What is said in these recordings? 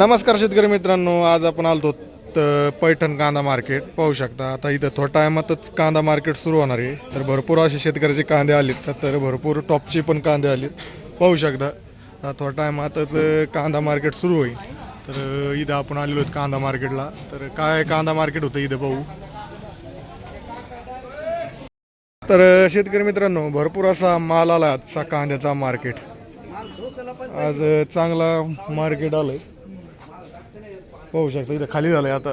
नमस्कार शेतकरी मित्रांनो आज आपण आलो पैठण कांदा मार्केट. पाहू शकता आता इथं थोड्या टायमातच कांदा मार्केट सुरू होणार आहे. तर भरपूर असे शेतकऱ्याचे कांदे आलेत तर- तर भरपूर टॉपचे पण कांदे आलेत. पाहू शकता आता थोड्या टायमातच कांदा मार्केट सुरू होईल. तर इथं आपण आलेलो आहेत कांदा मार्केटला. तर काय कांदा मार्केट होतं इथं पाहू. तर शेतकरी मित्रांनो भरपूर असा माल आला आजचा कांद्याचा मार्केट. आज चांगला मार्केट आलंय. पाहू शकता इथं खाली झालंय आता.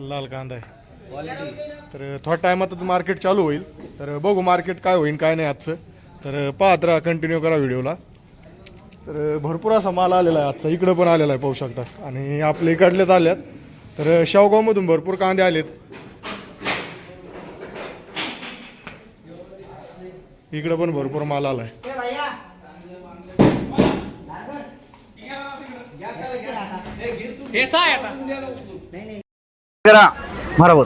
लाल कांदा आहे. तर थोड्या टायमातच मार्केट चालू होईल. तर बघू मार्केट काय होईल काय नाही आजचं. तर पाहत राहा कंटिन्यू करा व्हिडिओला तर भरपूर असा माल आलेला आहे आजचा. इकडं पण आलेला आहे पाहू शकता. आणि आपल्या इकडलेच आल्यात. तर शेवगावमधून भरपूर कांदे आलेत. इकडं पण भरपूर माल आलाय. ऐसा करा बरोबर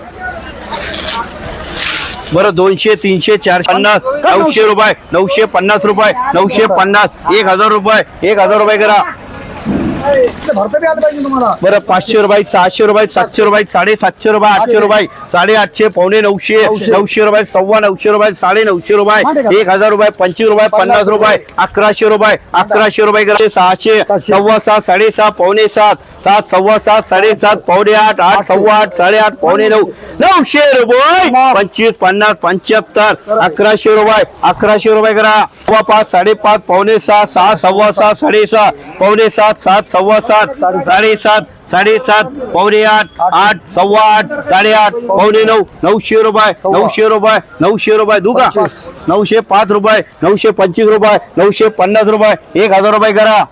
बरं दोनशे तीनशे चारशे पन्नास नऊशे रुपये नऊशे पन्नास रुपये नऊशे पन्नास एक हजार रुपये एक हजार रुपये करा. बरं पाचशे रुपये सहाशे रुपये सातशे रुपये साडेसातशे रुपये आठशे रुपये साडेआठशे पावणे नऊशे नऊशे. रुपये सव्वा नऊशे रुपये साडे नऊशे रुपये एक हजार रुपये पंचवीस रुपये पन्नास रुपये. अकराशे रुपये अकराशे रुपये. सहाशे सव्वा सात साडेसहा पावणे सात सात सव्वा सात साडेसात पावणे आठ आठ सव्वा आठ साडेआठ पावणे नऊ नऊशे रुपये पंचवीस पन्नास पंच्याहत्तर अकराशे रुपये अकराशे रुपये करा सव्वा पाच साडेपाच पावणे सहा सहा सव्वा सहा साडेसहा पावणे सात सात सव्वा सात साडेसात साडेसात पावणे आठ आठ सव्वा आठ साडेआठ पावणे नऊ नऊशे रुपये नऊशे रुपये नऊशे रुपये दुका. नऊशे पाच रुपये नऊशे पंचवीस रुपये नऊशे पन्नास रुपये एक हजार रुपये करा.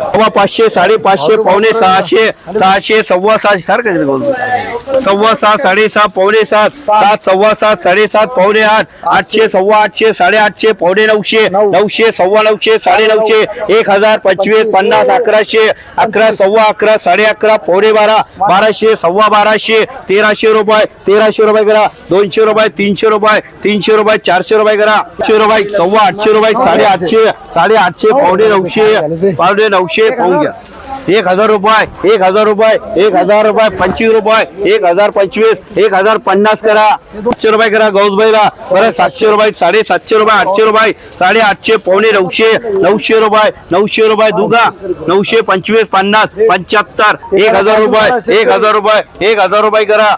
सव्वा पाचशे साडेपाचशे पावणे सहाशे सहाशे सव्वा सात सारखं आहे बोलतो. सव्वा सात साडेसात पावणे सात सात सव्वा सात साडेसात पावणे आठ आठशे सव्वा आठशे साडेआठशे पावणे नऊशे नऊशे सव्वा नऊशे साडे नऊशे एक हजार पंचवीस पन्नास अकराशे अकरा सव्वा अकरा साडे अकरा पावणे बारा बाराशे सव्वा बाराशे तेराशे रुपये तेराशे रुपये करा दोनशे रुपये तीनशे रुपये तीनशे रुपये चारशे रुपये करा आठशे रुपये सव्वा आठशे रुपये साडे आठशे साडे आठशे पावणे नऊशे पावणे नऊशे नऊशे पाहून घ्या. एक हजार रुपये एक हजार रुपये एक हजार रुपये पंचवीस रुपये एक हजार पंचवीस एक हजार पन्नास करा. सातशे रुपये करा गौसबाईला बरं सातशे रुपये साडे सातशे रुपये आठशे रुपये साडे आठशे पावणे नऊशे नऊशे रुपये नऊशे रुपये दुगा नऊशे पंचवीस पन्नास पंच्याहत्तर एक हजार रुपये एक हजार रुपये एक हजार रुपये करा.